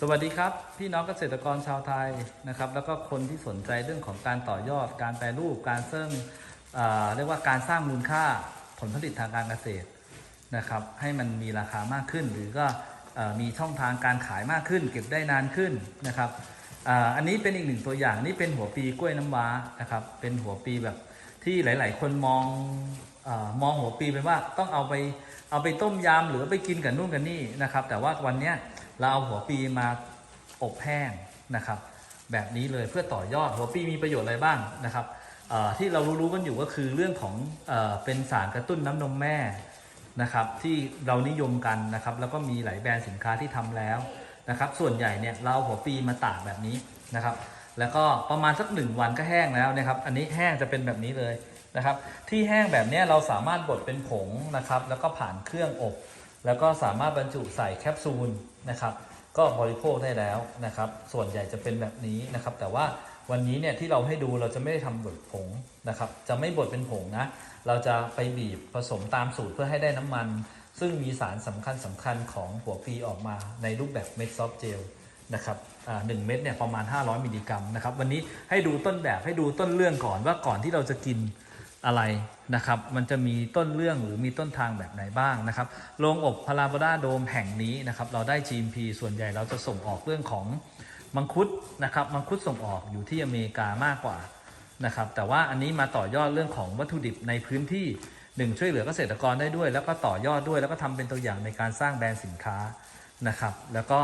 สวัสดีครับ พี่น้องเกษตรกรชาวไทยนะครับ แล้วก็คนที่สนใจเรื่องของการต่อยอด การแปรรูปการเสริมเเรียกว่าการสร้างมูลค่าผลผลิตทางการเกษตรนะครับ ให้มันมีราคามากขึ้น หรือก็มีช่องทางการขายมากขึ้น เก็บได้นานขึ้นนะครับอ,อันนี้เป็นอีกหนึ่งตัวอย่างนี่เป็นหัวปีกล้วยน้ำว้านะครับ เป็นหัวปีแบบที่หลาย ๆ คนมองอมองหัวปีเป็นว่าต้องเอาไปเอาไปต้มยำหรือไปกินกับนู่นกับนี่นะครับ แต่ว่าวันเนี้ย เราเอาหัวปีมาอบแห้งนะครับ แบบนี้เลยเพื่อต่อยอดหัวปีมีประโยชน์อะไรบ้างนะครับที่เรารู้ๆกันอยู่ก็คือเรื่องของเอเป็นสารกระตุ้นน้ำนมแม่นะครับที่เรานิยมกันนะครับแล้วก็มีหลายแบรนด์สินค้าที่ทำแล้วนะครับส่วนใหญ่เนี่ยเราเอาหัวปีมาตากแบบนี้นะครับแล้วก็ประมาณสักหนึ่งวันก็แห้งแล้วนะครับอันนี้แห้งจะเป็นแบบนี้เลยนะครับที่แห้งแบบนี้เราสามารถบดเป็นผงนะครับแล้วก็ผ่านเครื่องอบ แล้วก็สามารถบรรจุใส่แคปซูลนะครับก็บริโภคได้แล้วนะครับ ส่วนใหญ่จะเป็นแบบนี้นะครับ แต่ว่าวันนี้เนี่ยที่เราให้ดูเราจะไม่ได้ทำบดผงนะครับ จะไม่บดเป็นผงนะ เราจะไปบีบผสมตามสูตรเพื่อให้ได้น้ำมัน ซึ่งมีสารสำคัญสำคัญของหัวปีออกมาในรูปแบบเม็ดซอฟต์เจลนะครับอ่าหนึ่งเม็ดเนี่ยประมาณ 500 มิลลิกรัมนะครับ วันนี้ให้ดูต้นแบบให้ดูต้นเรื่องก่อนว่าก่อนที่เราจะกิน อะไรนะครับ มันจะมีต้นเรื่องหรือมีต้นทางแบบไหนบ้างนะครับ โรงอบพาราโบลาโดมแห่งนี้นะครับ เราได้ GMP ส่วนใหญ่เราจะส่งออกเรื่องของมังคุดนะครับ มังคุดส่งออกอยู่ที่อเมริกามากกว่านะครับ แต่ว่าอันนี้มาต่อยอดเรื่องของวัตถุดิบในพื้นที่หนึ่งช่วยเหลือเกษตรกรได้ด้วย แล้วก็ต่อยอดด้วย แล้วก็ทำเป็นตัวอย่างในการสร้างแบรนด์สินค้านะครับ แล้วก็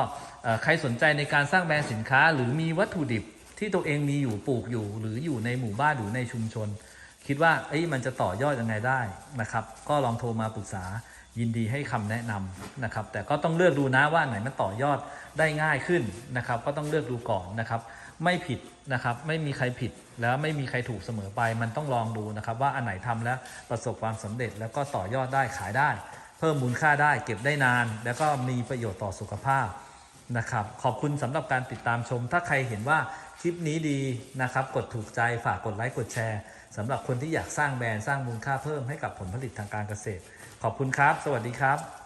ใครสนใจในการสร้างแบรนด์สินค้า หรือมีวัตถุดิบที่ตัวเองมีอยู่ปลูกอยู่ หรืออยู่ในหมู่บ้านหรือในชุมชน คิดว่าเอ้ยมันจะต่อยอดยังไงได้นะครับ ก็ลองโทรมาปรึกษายินดีให้คำแนะนำนะครับ แต่ก็ต้องเลือกดูนะว่าอันไหนมันต่อยอดได้ง่ายขึ้นนะครับ ก็ต้องเลือกดูก่อนนะครับ ไม่ผิดนะครับ ไม่มีใครผิดแล้วไม่มีใครถูกเสมอไป มันต้องลองดูนะครับ ว่าอันไหนทำแล้วประสบความสำเร็จ แล้วก็ต่อยอดได้ขายได้ เพิ่มมูลค่าได้เก็บได้นาน แล้วก็มีประโยชน์ต่อสุขภาพนะครับ ขอบคุณสำหรับการติดตามชม ถ้าใครเห็นว่าคลิปนี้ดีนะครับ กดถูกใจฝากกดไลค์กดแชร์ สำหรับคนที่อยากสร้างแบรนด์สร้างมูลค่าเพิ่มให้กับผลผลิตทางการเกษตร ขอบคุณครับ สวัสดีครับ